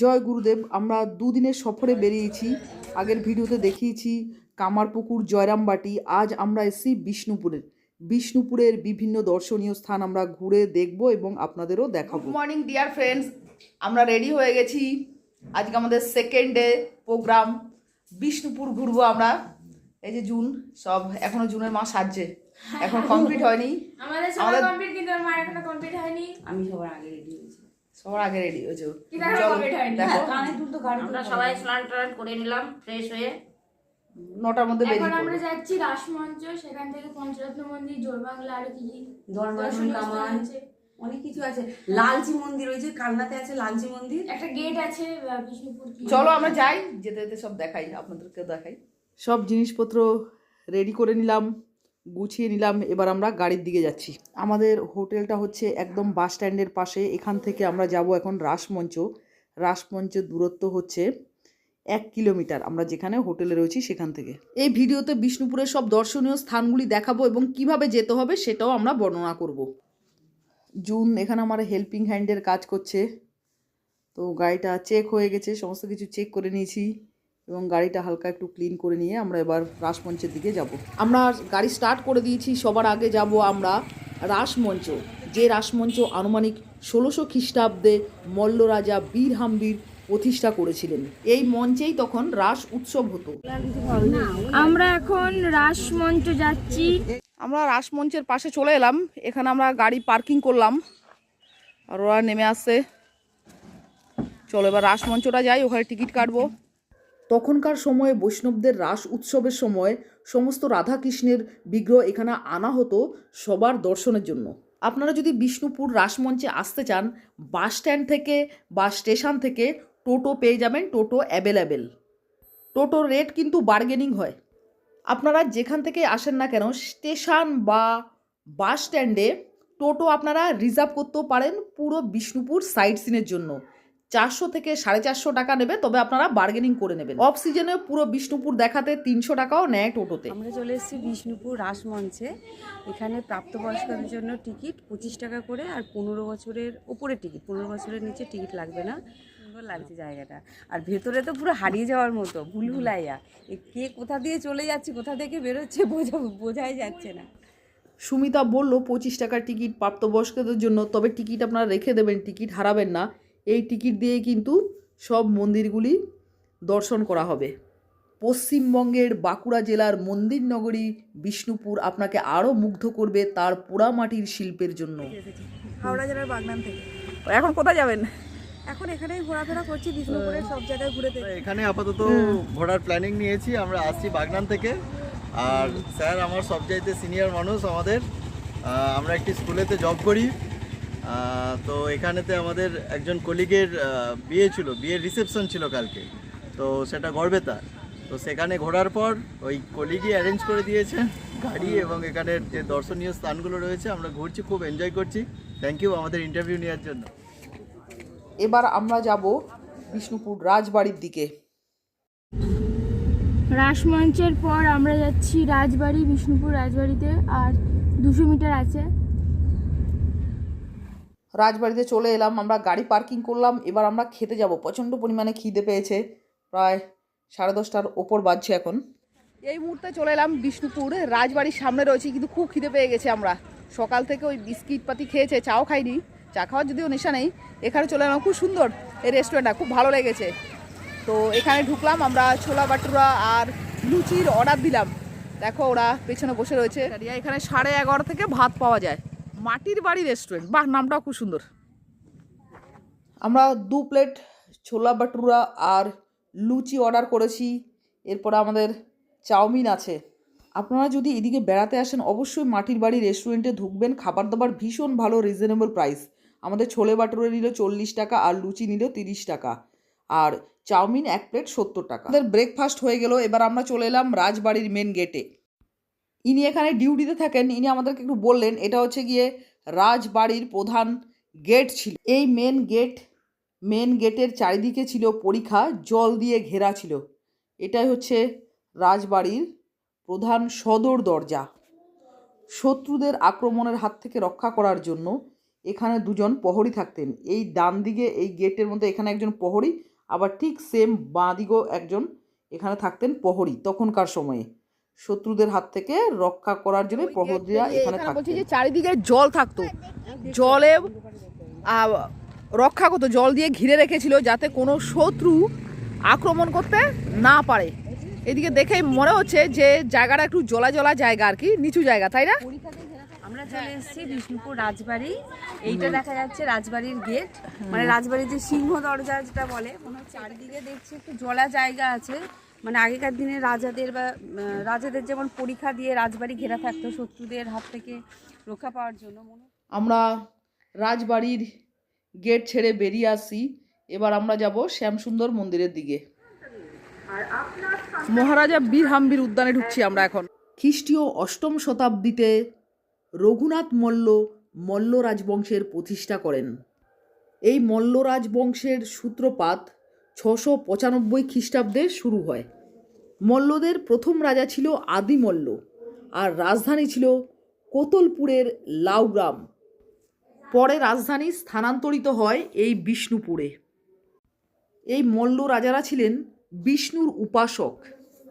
জয় গুরুদেব আমরা দুদিনের সফরে বেরিয়েছি। আগের ভিডিওতে দেখিয়েছি কামারপুকুর জয়রামবাটি। আজ আমরা এসেছি বিষ্ণুপুরের বিষ্ণুপুরের বিভিন্ন দর্শনীয় স্থান আমরা ঘুরে দেখব এবং আপনাদেরও দেখাবো। মর্নিং ডিয়ার ফ্রেন্ডস আমরা রেডি হয়ে গেছি। আজকে আমাদের সেকেন্ড ডে প্রোগ্রাম বিষ্ণুপুর ঘুরবো আমরা। এই যে জুন সব এখনও জুনের মাস সাজছে এখন কমপ্লিট হয়নি। আমাদের সবার কমপ্লিট কিন্তু আমার এখনও কমপ্লিট হয়নি। আমি সবার আগে রেডি হয়েছি। সবার আগে রেডি হয়েছে গাড়ি আমরা সবাই স্নান টান করে নিলাম ফ্রেশ হয়ে। নটার মধ্যে এখন আমরা যাচ্ছি রাসমঞ্চ সেখান থেকে পঞ্চরত্ন মন্দির জোরবাংলা আর কি কি কামান অনেক কিছু আছে। লালচি মন্দির ওই যে কালনাতে আছে লালচি মন্দির। একটা গেট আছে বিষ্ণুপুর চলো আমরা যাই যেতে যেতে সব দেখাই আপনাদেরকে দেখাই। সব জিনিসপত্র রেডি করে নিলাম। গুছিয়ে নিলাম, এবার আমরা গাড়ির দিকে যাচ্ছি। আমাদের হোটেলটা হচ্ছে একদম বাস স্ট্যান্ডের পাশে, এখান থেকে আমরা যাব এখন রাসমঞ্চ। রাসমঞ্চের দূরত্ব হচ্ছে এক কিলোমিটার, আমরা যেখানে হোটেলে রয়েছি সেখান থেকে। এই ভিডিওতে বিষ্ণুপুরের সব দর্শনীয় স্থানগুলি দেখাবো এবং কীভাবে যেতে হবে সেটাও আমরা বর্ণনা করব। জুন, এখানে আমার হেল্পিং হ্যান্ডের কাজ করছে। তো গাড়িটা চেক হয়ে গেছে, সমস্ত কিছু চেক করে নিয়েছি। এবং গাড়িটা হালকা একটু ক্লিন করে নিয়ে আমরা এবার রাসমঞ্চের দিকে যাব। আমরা গাড়ি স্টার্ট করে দিয়েছি সবার আগে যাব আমরা রাসমঞ্চ যে রাসমঞ্চ আনুমানিক ষোলোশো খ্রিস্টাব্দে মল্ল রাজা বীর হাম্বির প্রতিষ্ঠা করেছিলেন। এই মঞ্চেই তখন রাস উৎসব হতো। আমরা এখন রাসমঞ্চ যাচ্ছি। আমরা রাসমঞ্চের পাশে চলে এলাম। এখানে আমরা গাড়ি পার্কিং করলাম। আর ওরা নেমে আসছে। চলো এবার রাসমঞ্চটা যাই ওখানে টিকিট কাটবো। তখনকার সময়ে বৈষ্ণবদের রাস উৎসবের সময় সমস্ত রাধাকৃষ্ণের বিগ্রহ এখানে আনা হতো সবার দর্শনের জন্য। আপনারা যদি বিষ্ণুপুর রাসমঞ্চে আসতে চান, বাস স্ট্যান্ড থেকে বা স্টেশন থেকে টোটো পেয়ে যাবেন, টোটো অ্যাভেলেবেল। টোটোর রেট কিন্তু বার্গেনিং হয়। আপনারা যেখান থেকে আসেন না কেন, স্টেশন বা বাস স্ট্যান্ডে টোটো আপনারা রিজার্ভ করতেও পারেন পুরো বিষ্ণুপুর সাইট সিনের জন্য। চারশো থেকে সাড়ে চারশো টাকা নেবে তবে আপনারা বার্গেনিং করে নেবেন। অফ সিজনে পুরো বিষ্ণুপুর দেখাতে তিনশো টাকাও নেয় টোটোতে। আমরা চলে এসেছি বিষ্ণুপুর রাসমঞ্চে এখানে প্রাপ্তবয়স্কদের জন্য টিকিট পঁচিশ টাকা করে আর পনেরো বছরের ওপরে টিকিট পনেরো বছরের নিচে টিকিট লাগবে না। সুন্দর লাগছে জায়গাটা। আর ভেতরে তো পুরো হারিয়ে যাওয়ার মতো ভুলভুলাইয়া। এ কে কোথা দিয়ে চলে যাচ্ছে কোথা থেকে বেরোচ্ছে বোঝা বোঝাই যাচ্ছে না। সুমিতা বলল পঁচিশ টাকার টিকিট প্রাপ্তবয়স্কদের জন্য তবে টিকিট আপনারা রেখে দেবেন টিকিট হারাবেন না। এই টিকিট দিয়ে কিন্তু সব মন্দিরগুলি দর্শন করা হবে। পশ্চিমবঙ্গের বাঁকুড়া জেলার মন্দির নগরী বিষ্ণুপুর আপনাকে আরও মুগ্ধ করবে তার পোড়ামাটির শিল্পের জন্য। হাওড়া জেলার বাগনান থেকে। এখন কোথায় যাবেন? এখন এখানেই ঘোরাফেরা করছি বিষ্ণুপুরের সব জায়গায় ঘুরে এখানে আপাতত ঘোরার প্ল্যানিং নিয়েছি আমরা আসছি বাগনান থেকে। আর স্যার আমার সবচাইতে সিনিয়র মানুষ আমাদের। আমরা একটি স্কুলেতে জব করি। তো এখানেতে আমাদের একজন কলিগের বিয়ে ছিল বিয়ের রিসেপশন ছিল কালকে। তো সেটা গড়বেতা। তো সেখানে ঘোরার পর ওই কলিগই অ্যারেঞ্জ করে দিয়েছে গাড়ি এবং এখানের যে দর্শনীয় স্থানগুলো রয়েছে আমরা ঘুরছি খুব এনজয় করছি। থ্যাংক ইউ আমাদের ইন্টারভিউ নেওয়ার জন্য। এবার আমরা যাব বিষ্ণুপুর রাজবাড়ির দিকে। রাসমঞ্চের পর আমরা যাচ্ছি রাজবাড়ি বিষ্ণুপুর রাজবাড়িতে আর দুশো মিটার আছে। রাজবাড়িতে চলে এলাম, আমরা গাড়ি পার্কিং করলাম, এবার আমরা খেতে যাব। প্রচণ্ড পরিমাণে খিদে পেয়েছে, প্রায় সাড়ে দশটার ওপর বাজছে এখন। এই মুহূর্তে চলে এলাম বিষ্ণুপুর, রাজবাড়ির সামনে রয়েছি, কিন্তু খুব খিদে পেয়ে গেছে আমরা। সকাল থেকে ওই বিস্কিট পাতি খেয়েছে, চাও খাইনি, চা খাওয়ার যদিও নেশা নেই, এখানে চলে এলাম, খুব সুন্দর এই রেস্টুরেন্টটা খুব ভালো লেগেছে। তো এখানে ঢুকলাম, আমরা ছোলা বাটুরা আর লুচির অর্ডার দিলাম। দেখো ওরা পেছনে বসে রয়েছে। এখানে সাড়ে এগারো থেকে ভাত পাওয়া যায়। মাটির বাড়ি রেস্টুরেন্ট বাহ, নামটাও খুব সুন্দর। আমরা দু প্লেট ছোলা বাটুরা আর লুচি অর্ডার করেছি। এরপর আমাদের চাউমিন আছে। আপনারা যদি এদিকে বেড়াতে আসেন, অবশ্যই মাটির বাড়ি রেস্টুরেন্টে ঢুকবেন। খাবার দাবার ভীষণ ভালো রিজনেবল প্রাইস আমাদের ছোলে বাটুরে নিল চল্লিশ টাকা, আর লুচি নিল তিরিশ টাকা। আর চাউমিন এক প্লেট সত্তর টাকা। আমাদের ব্রেকফাস্ট হয়ে গেল। এবার আমরা চলে এলাম রাজবাড়ির মেন গেটে ইনি এখানে ডিউটিতে থাকেন, ইনি আমাদেরকে একটু বললেন, এটা হচ্ছে গিয়ে রাজবাড়ির প্রধান গেট ছিল। এই মেন গেট মেন গেটের চারিদিকে ছিল পরীক্ষা, জল দিয়ে ঘেরা ছিল। এটাই হচ্ছে রাজবাড়ির প্রধান সদর দরজা। শত্রুদের আক্রমণের হাত থেকে রক্ষা করার জন্য এখানে দুজন প্রহরী থাকতেন। এই ডান দিকে, এই গেটের মধ্যে এখানে একজন প্রহরী, আবার ঠিক সেম বাঁ একজন এখানে থাকতেন প্রহরী তখনকার সময়ে। শত্রুদের হাত থেকে রক্ষা করার জন্য প্রহরীরা এখানে থাকতেন। যে চারিদিকে জল থাকতো। জলে রক্ষা করতো জল দিয়ে ঘিরে রেখেছিল যাতে কোনো শত্রু আক্রমণ করতে না পারে। এদিকে দেখেই মনে হচ্ছে যে জায়গাটা একটু জলা জলা জায়গা আর কি নিচু জায়গা তাই না? আমরা চলে এসেছি বিষ্ণুপুর রাজবাড়ি। এইটা দেখা যাচ্ছে রাজবাড়ির গেট। মানে রাজবাড়ির যে সিংহ দরজা যেটা বলে মনে হচ্ছে চারিদিকে দেখছি একটু জলা জায়গা আছে। মানে আগেকার দিনে রাজাদের বা রাজাদের যেমন পরীক্ষা দিয়ে রাজবাড়ি ঘেরা থাকতো শত্রুদের হাত থেকে রক্ষা পাওয়ার জন্য আমরা রাজবাড়ির গেট ছেড়ে বেরিয়ে আসি। এবার আমরা যাব শ্যামসুন্দর মন্দিরের দিকে। মহারাজা বীর হাম্বির উদ্যানে ঢুকছি আমরা এখন। খ্রিস্টীয় অষ্টম শতাব্দীতে রঘুনাথ মল্ল মল্ল রাজবংশের প্রতিষ্ঠা করেন। এই মল্ল রাজবংশের সূত্রপাত ছশো পঁচানব্বই খ্রিস্টাব্দে শুরু হয়। মল্লদের প্রথম রাজা ছিল আদিমল্ল আর রাজধানী ছিল কোতলপুরের লাউগ্রাম পরে রাজধানী স্থানান্তরিত হয় এই বিষ্ণুপুরে। এই মল্ল রাজারা ছিলেন বিষ্ণুর উপাসক।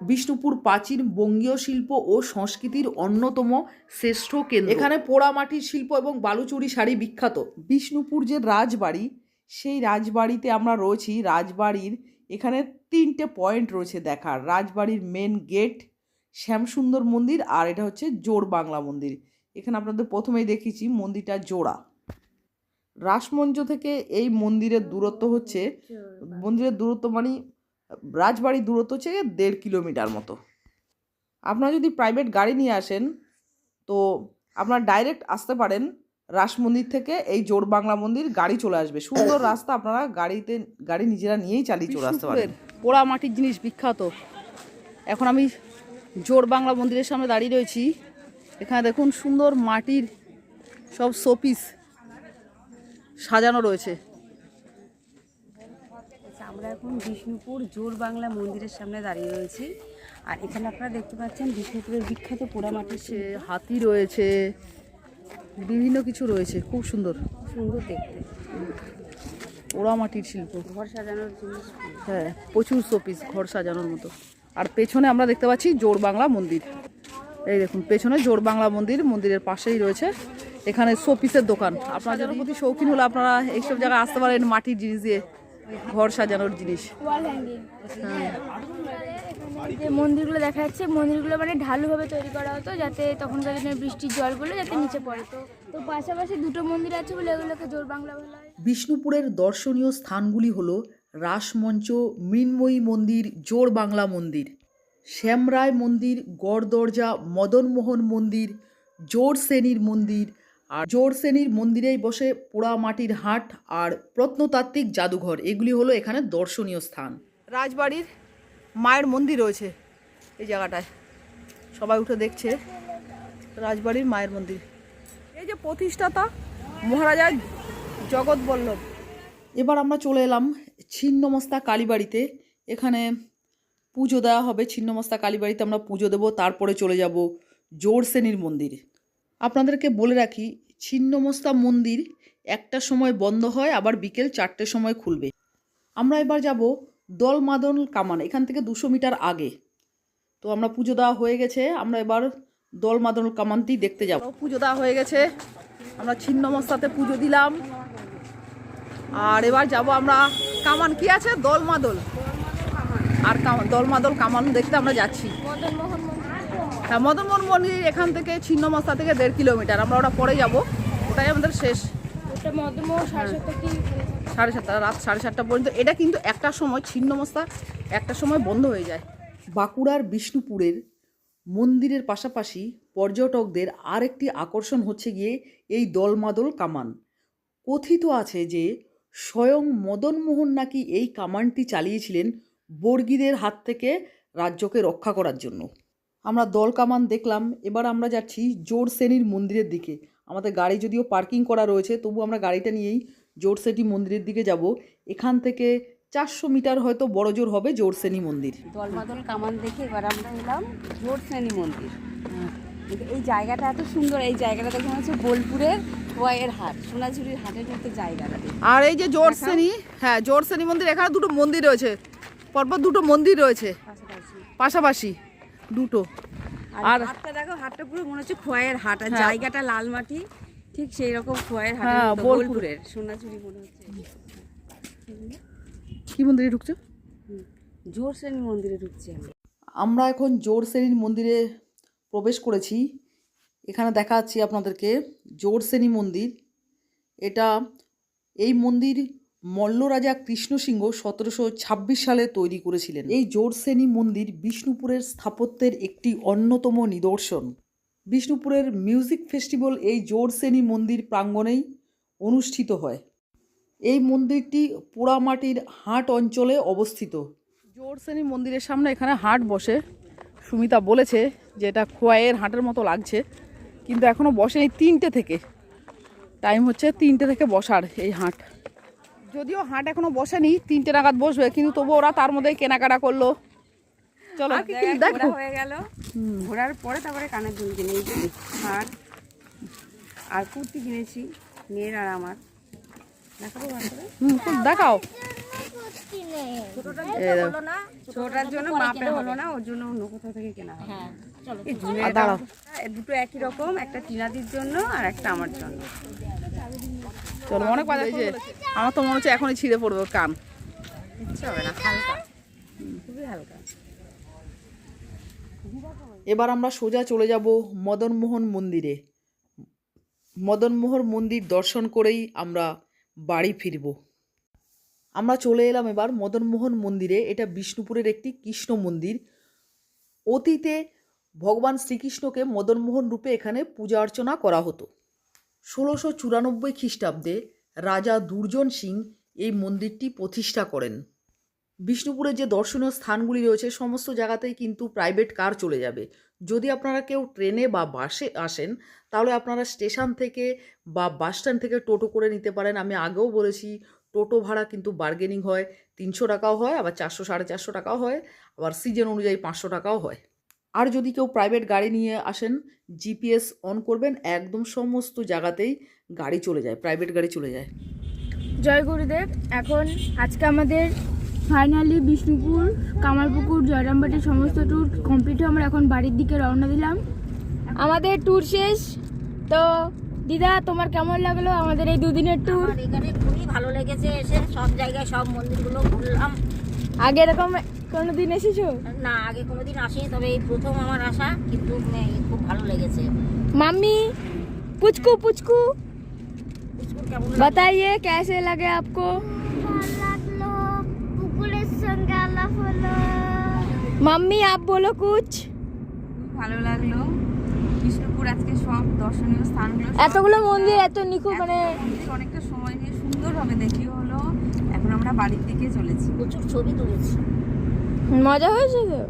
বিষ্ণুপুর প্রাচীন বঙ্গীয় শিল্প ও সংস্কৃতির অন্যতম শ্রেষ্ঠ কেন্দ্র। এখানে পোড়ামাটির শিল্প এবং বালুচুরি শাড়ি বিখ্যাত। বিষ্ণুপুর যে রাজবাড়ি সেই রাজবাড়িতে আমরা রয়েছি। রাজবাড়ির এখানে তিনটে পয়েন্ট রয়েছে দেখার। রাজবাড়ির মেন গেট শ্যামসুন্দর মন্দির আর এটা হচ্ছে জোর বাংলা মন্দির। এখানে আপনাদের প্রথমেই দেখিয়েছি মন্দিরটা জোড়া। রাসমঞ্চ থেকে এই মন্দিরের দূরত্ব হচ্ছে, মন্দিরের দূরত্ব মানে রাজবাড়ির দূরত্ব হচ্ছে দেড় কিলোমিটার মতো। আপনারা যদি প্রাইভেট গাড়ি নিয়ে আসেন, তো আপনারা ডাইরেক্ট আসতে পারেন রাস মন্দির থেকে এই জোর বাংলা মন্দির গাড়ি চলে আসবে। সুন্দর রাস্তা আপনারা গাড়িতে গাড়ি নিজেরা নিয়েই চালিয়ে চলে আসতে পারেন। পোড়া মাটির জিনিস বিখ্যাত। এখন আমি জোর বাংলা মন্দিরের সামনে দাঁড়িয়ে রয়েছি। এখানে দেখুন সুন্দর মাটির সব শোপিস সাজানো রয়েছে। আচ্ছা, আমরা এখন বিষ্ণুপুর জোর বাংলা মন্দিরের সামনে দাঁড়িয়ে রয়েছি। আর এখানে আপনারা দেখতে পাচ্ছেন বিষ্ণুপুরের বিখ্যাত পোড়ামাটির রয়েছে হাতি রয়েছে বিভিন্ন কিছু রয়েছে খুব সুন্দর। সুন্দর দেখতে। পোড়া মাটির শিল্প। ঘর সাজানোর জিনিস হ্যাঁ প্রচুর শোপিস ঘর সাজানোর মতো। আর পেছনে আমরা দেখতে পাচ্ছি জোর বাংলা মন্দির। এই দেখুন পেছনে জোর বাংলা মন্দির মন্দিরের পাশেই রয়েছে। এখানে শোপিসের দোকান। আপনারা প্রতি শৌখিন হলে আপনারা এইসব জায়গায় আসতে পারেন মাটির জিনিস দিয়ে ঘর সাজানোর জিনিস। হ্যাঙ্গিং যে মন্দিরগুলো দেখা যাচ্ছে মন্দিরগুলো মানে ঢালুভাবে তৈরি করা হতো যাতে তখনকার দিনের বৃষ্টির জলগুলো যাতে নিচে পড়ে। তো তো পাশাপাশি দুটো মন্দির আছে বলে এগুলোকে জোর বাংলা বলা হয়। বিষ্ণুপুরের দর্শনীয় স্থানগুলি হল রাসমঞ্চ মৃন্ময়ী মন্দির জোর বাংলা মন্দির শ্যামরায় মন্দির গড় দরজা মদনমোহন মন্দির জোর শ্রেণির মন্দির আর জোর শ্রেণির মন্দিরেই বসে পোড়া মাটির হাট আর প্রত্নতাত্ত্বিক জাদুঘর। এগুলি হলো এখানে দর্শনীয় স্থান। রাজবাড়ির মায়ের মন্দির রয়েছে এই জায়গাটায়। সবাই উঠে দেখছে রাজবাড়ির মায়ের মন্দির। এই যে প্রতিষ্ঠাতা মহারাজা জগৎ বল্লভ। এবার আমরা চলে এলাম ছিন্নমস্তা কালীবাড়িতে। এখানে পুজো দেওয়া হবে। ছিন্নমস্তা কালীবাড়িতে আমরা পুজো দেবো। তারপরে চলে যাব জোরসেনির মন্দির। আপনাদেরকে বলে রাখি, ছিন্নমস্তা মন্দির একটা সময় বন্ধ হয়, আবার বিকেল চারটের সময় খুলবে। আমরা এবার যাব দলমাদন কামান, এখান থেকে দুশো মিটার আগে। তো আমরা পুজো দেওয়া হয়ে গেছে, আমরা এবার দলমাদন কামানটি দেখতে যাব। পুজো দেওয়া হয়ে গেছে, আমরা ছিন্নমস্তাতে পুজো দিলাম। আর এবার যাব আমরা, কামান কি আছে? দলমাদল। আর দলমাদল কামান দেখতে আমরা যাচ্ছি। হ্যাঁ মদনমোহন মন্দির এখান থেকে ছিন্নমস্তা থেকে দেড় কিলোমিটার, আমরা ওটা পরে যাব, ওটাই আমাদের শেষ। মদনমোহন সাড়ে সাতটা, রাত সাড়ে সাতটা পর্যন্ত। এটা কিন্তু একটা সময় ছিন্নমস্তা একটা সময় বন্ধ হয়ে যায়। বাঁকুড়ার বিষ্ণুপুরের মন্দিরের পাশাপাশি পর্যটকদের আরেকটি আকর্ষণ হচ্ছে গিয়ে এই দলমাদল কামান। কথিত আছে যে, স্বয়ং মদনমোহন নাকি এই কামানটি চালিয়েছিলেন বর্গীদের হাত থেকে রাজ্যকে রক্ষা করার জন্য। আমরা দল কামান দেখলাম, এবার আমরা যাচ্ছি জোর শ্রেণির মন্দিরের দিকে। আমাদের গাড়ি যদিও পার্কিং করা রয়েছে, তবু আমরা গাড়িটা নিয়েই জোরসেটি মন্দিরের দিকে যাব। এখান থেকে চারশো মিটার হয়তো বড় জোর হবে জোরসেনি মন্দির। দলমাদল কামান দেখে এবার আমরা এলাম জোর শ্রেণি মন্দির এই জায়গাটা এত সুন্দর এই জায়গাটা দেখে মনে হচ্ছে বোলপুরের খোয়াইয়ের হাট সোনাঝুরির হাটের মতো জায়গাটা আর এই যে জোরসেনি হ্যাঁ জোরসেনি মন্দির এখানে দুটো মন্দির রয়েছে। পরপর দুটো মন্দির রয়েছে। পাশাপাশি দুটো। আর আর হাটটা দেখো হাটটা পুরো মনে হচ্ছে খোয়াইয়ের হাট আর হ্যাঁ। জায়গাটা লাল মাটি। ঠিক সেই রকম খোয়াইয়ের হ্যাঁ, বোলপুরের সোনাঝুরি মনে হচ্ছে। কি মন্দিরে ঢুকছো? জোর মন্দিরে ঢুকছি আমি। আমরা এখন জোরসেনির মন্দিরে প্রবেশ করেছি। এখানে দেখাচ্ছি আপনাদেরকে জোরসেনি মন্দির। এটা এই মন্দির মল্ল রাজা কৃষ্ণসিংহ সতেরোশো ছাব্বিশ সালে তৈরি করেছিলেন। এই জোরসেনি মন্দির বিষ্ণুপুরের স্থাপত্যের একটি অন্যতম নিদর্শন। বিষ্ণুপুরের মিউজিক ফেস্টিভ্যাল এই জোরসেনি মন্দির প্রাঙ্গণেই অনুষ্ঠিত হয়। এই মন্দিরটি পোড়ামাটির হাট অঞ্চলে অবস্থিত। জোরসেনি মন্দিরের সামনে এখানে হাট বসে। সুমিতা বলেছে যে এটা খোয়াইয়ের হাটের মতো লাগছে, কিন্তু এখনও বসেনি তিনটে থেকে। টাইম হচ্ছে তিনটে থেকে বসার এই হাট। যদিও হাট এখনও বসেনি, তিনটে নাগাদ বসবে, কিন্তু তবু ওরা তার মধ্যেই কেনাকাটা করল। চলো দেখো হয়ে গেল। ঘোরার পরে তারপরে কানের দুল কিনে এই যে হার আর কুর্তি কিনেছি মেয়ের আর আমার। দেখাবো দেখাও। এই ছোটার জন্য মাপে হলো না ওর জন্য অন্য কোথাও থেকে কেনা আর। দাম- দুটো একই রকম একটা টিনাদির জন্য আর একটা আমার জন্য। চলো অনেক বাজার যে আমার তো মনে হচ্ছে এখনই ছিঁড়ে পড়বে কান। ইচ্ছে হবে না হালকা। খুবই হালকা। এবার আমরা সোজা চলে যাব মদনমোহন মন্দিরে। মদনমোহন মন্দির দর্শন করেই আমরা বাড়ি ফিরব। আমরা চলে এলাম এবার মদনমোহন মন্দিরে। এটা বিষ্ণুপুরের একটি কৃষ্ণ মন্দির। অতীতে ভগবান শ্রীকৃষ্ণকে মদনমোহন রূপে এখানে পূজা অর্চনা করা হতো। ষোলোশো চুরানব্বই খ্রিস্টাব্দে রাজা দুর্জন সিং এই মন্দিরটি প্রতিষ্ঠা করেন। বিষ্ণুপুরের যে দর্শনীয় স্থানগুলি রয়েছে, সমস্ত জায়গাতেই কিন্তু প্রাইভেট কার চলে যাবে। যদি আপনারা কেউ ট্রেনে বা বাসে আসেন, তাহলে আপনারা স্টেশন থেকে বা বাস স্ট্যান্ড থেকে টোটো করে নিতে পারেন। আমি আগেও বলেছি, টোটো ভাড়া কিন্তু বার্গেনিং হয়। তিনশো টাকাও হয়, আবার চারশো, সাড়ে চারশো টাকাও হয়। আবার সিজন অনুযায়ী পাঁচশো টাকাও হয়। আর যদি কেউ প্রাইভেট গাড়ি নিয়ে আসেন জিপিএস অন করবেন, একদম সমস্ত জায়গাতেই গাড়ি চলে যায় প্রাইভেট গাড়ি চলে যায়। জয় গুরুদেব, এখন আজকে আমাদের ফাইনালি বিষ্ণুপুর কামারপুকুর জয়রামবাটির সমস্ত ট্যুর কমপ্লিট হয়ে আমরা এখন বাড়ির দিকে রওনা দিলাম আমাদের ট্যুর শেষ তো দিদা তোমার কেমন লাগলো আমাদের এই দুদিনের ট্যুর আমার এখানে খুবই ভালো লেগেছে এসে সব জায়গায় সব মন্দিরগুলো ঘুরলাম আগে এরকম কোনো দিন এসেছো না আগে কোনোদিন আসিনি তবে এই প্রথম আমার আসা কিন্তু উম, খুব ভালো লেগেছে মাম্মি পুচকু পুচকু স্কুল কেমন बताइए कैसे लगे आपको মাম্মি আপ বলো কুচ। ভালো লাগল। বিষ্ণুপুর আজকে সব দর্শনীয় স্থানগুলো এতগুলো মন্দির এত নিখু মানে অনেকটা সময় নিয়ে সুন্দরভাবে দেখি হলো। এখন আমরা বাড়ির দিকে চলেছি। প্রচুর ছবি তুলেছি। মজা হয়েছে তো?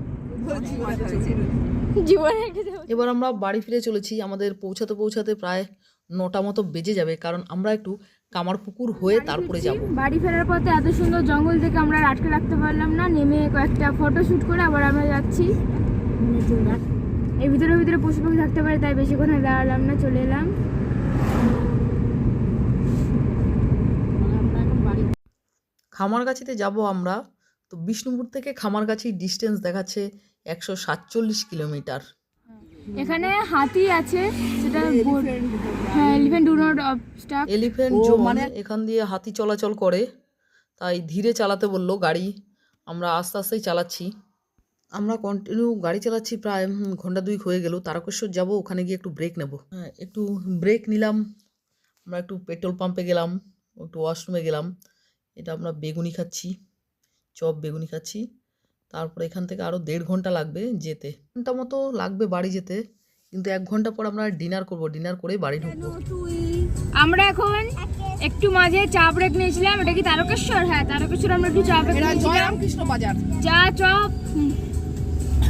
এবার আমরা বাড়ি ফিরে চলেছি। আমাদের পৌঁছাতে পৌঁছাতে প্রায় নটা মতো বেজে যাবে। কারণ আমরা একটু কামারপুকুর হয়ে তারপরে যাব। বাড়ি ফেরার পথে এত সুন্দর জঙ্গল থেকে আমরা আটকে রাখতে পারলাম না। নেমে কয়েকটা ফটো শুট করে আবার আমরা যাচ্ছি। এই ভিতরে ভিতরে পশু পাখি থাকতে পারে তাই বেশিক্ষণ দাঁড়ালাম না চলে এলাম। খামারগাছিতে যাব আমরা। তো বিষ্ণুপুর থেকে খামারগাছি ডিস্টেন্স দেখাচ্ছে একশো সাতচল্লিশ কিলোমিটার। এখানে হাতি আছে সেটা হ্যাঁ elephant do not stuff elephant zone মানে- এখান দিয়ে হাতি চলাচল করে তাই ধীরে চালাতে বলল গাড়ি। আমরা আস্তে আস্তেই চালাচ্ছি। আমরা কন্টিনিউ গাড়ি চালাচ্ছি প্রায় ঘণ্টা দুই হয়ে গেল। তারকেশ্বর যাব ওখানে গিয়ে একটু ব্রেক নেব। হ্যাঁ একটু ব্রেক নিলাম। আমরা একটু পেট্রোল পাম্পে গেলাম একটু ওয়াশরুমে গেলাম। এটা আমরা বেগুনি খাচ্ছি চপ বেগুনি খাচ্ছি। তারপর এখান থেকে আরও দেড় ঘণ্টা লাগবে যেতে। ঘণ্টা মতো লাগবে বাড়ি যেতে কিন্তু এক ঘণ্টা পর আমরা ডিনার করব ডিনার করে বাড়ি ঢুকবো। আমরা এখন একটু মাঝে চা ব্রেক নিয়েছিলাম এটা কি তারকেশ্বর? হ্যাঁ তারকেশ্বর আমরা একটু চা ব্রেক নিয়েছিলাম। বাজার। চা চপ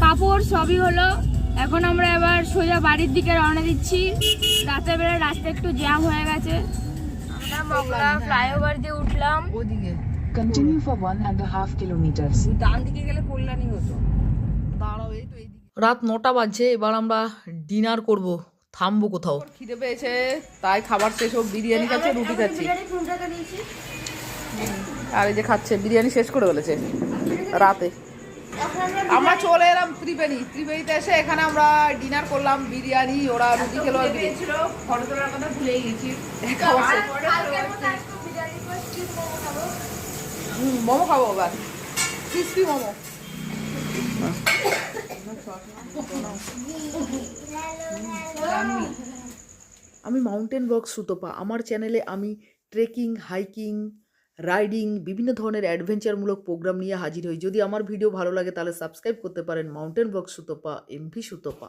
পাপড় সবই হলো। এখন আমরা এবার সোজা বাড়ির দিকে রওনা দিচ্ছি। রাতের বেলা রাস্তা একটু জ্যাম হয়ে গেছে। আমরা মগরা ফ্লাইওভার দিয়ে উঠলাম। ওইদিকে Continue for one and a half kilometers. ডান দিকে গেলে কল্যাণী হতো। দাঁড়াও এই তো এইদিকে। রাত নটা বাজছে এবার আমরা ডিনার করব থামবো কোথাও। খিদে পেয়েছে তাই খাবার শেষ হোক বিরিয়ানি খাচ্ছে রুটি খাচ্ছি। আর এই যে খাচ্ছে বিরিয়ানি শেষ করে ফেলেছে রাতে। আমরা চলে এলাম ত্রিবেণী। ত্রিবেণীতে এসে এখানে আমরা ডিনার করলাম বিরিয়ানি ওরা রুটি খেলো আর ফটো তোলার কথা ভুলেই গেছি। মোমো খাব মোমো। আমি মাউন্টেন ওয়াক সুতপা। আমার চ্যানেলে আমি ট্রেকিং হাইকিং রাইডিং বিভিন্ন ধরনের অ্যাডভেঞ্চারমূলক প্রোগ্রাম নিয়ে হাজির হই। যদি আমার ভিডিও ভালো লাগে, তাহলে সাবস্ক্রাইব করতে পারেন। Mountain walk Sutapa MV Sutapa.